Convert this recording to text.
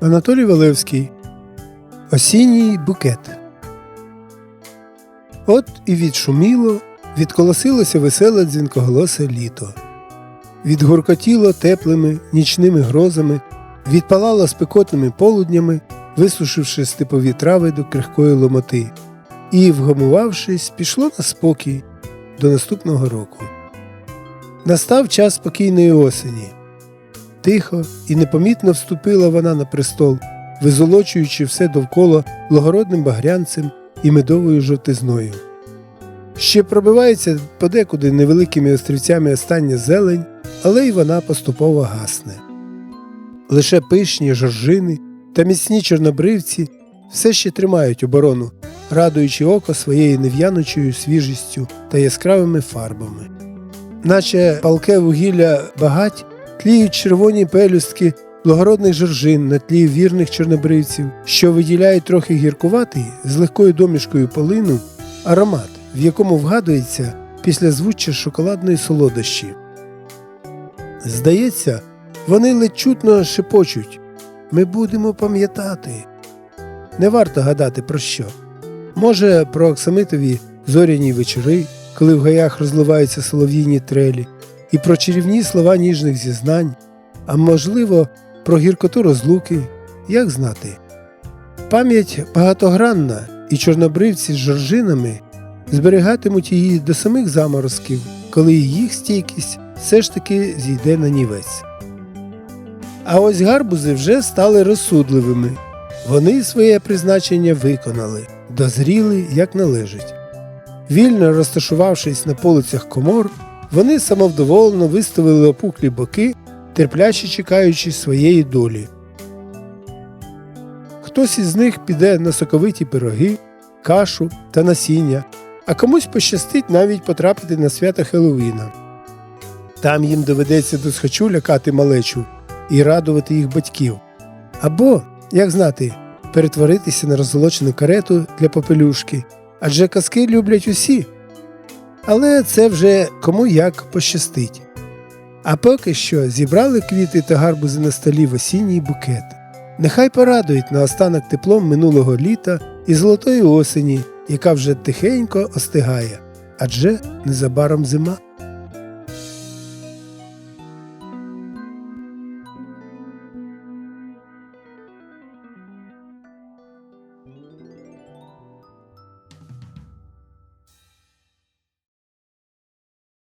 Анатолій Валевський Осінній букет. От і відшуміло, відколосилося веселе дзвінкоголосе літо. Відгуркотіло теплими нічними грозами, відпалало спекотними полуднями, висушивши степові трави до крихкої ломоти, і, вгамувавшись, пішло на спокій до наступного року. Настав час спокійної осені. Тихо і непомітно вступила вона на престол, визолочуючи все довкола благородним багрянцем і медовою жовтизною. Ще пробивається подекуди невеликими острівцями остання зелень, але й вона поступово гасне. Лише пишні жоржини та міцні чорнобривці все ще тримають оборону, радуючи око своєю нев'яночою свіжістю та яскравими фарбами. Наче палке вугілля багать тліють червоні пелюстки благородних жоржин на тлі вірних чорнобривців, що виділяють трохи гіркуватий з легкою домішкою полину аромат, в якому вгадується після звуччя шоколадної солодощі. Здається, вони ледь чутно шепочуть ми будемо пам'ятати. Не варто гадати про що. Може, про оксамитові зоряні вечори, коли в гаях розливаються солов'їні трелі, і про чарівні слова ніжних зізнань, а можливо, про гіркоту розлуки, як знати. Пам'ять багатогранна, і чорнобривці з жоржинами зберігатимуть її до самих заморозків, коли їх стійкість все ж таки зійде на нівець. А ось гарбузи вже стали розсудливими. Вони своє призначення виконали, дозріли як належить. Вільно розташувавшись на полицях комор, вони самовдоволено виставили опуклі боки, терпляче чекаючи своєї долі. Хтось із них піде на соковиті пироги, кашу та насіння, а комусь пощастить навіть потрапити на свято Хеллоуіна. Там їм доведеться досхочу лякати малечу і радувати їх батьків. Або, як знати, перетворитися на роззолочену карету для попелюшки, адже казки люблять усі. Але це вже кому як пощастить. А поки що зібрали квіти та гарбузи на столі в осінній букет. Нехай порадують наостанок теплом минулого літа і золотої осені, яка вже тихенько остигає, адже незабаром зима.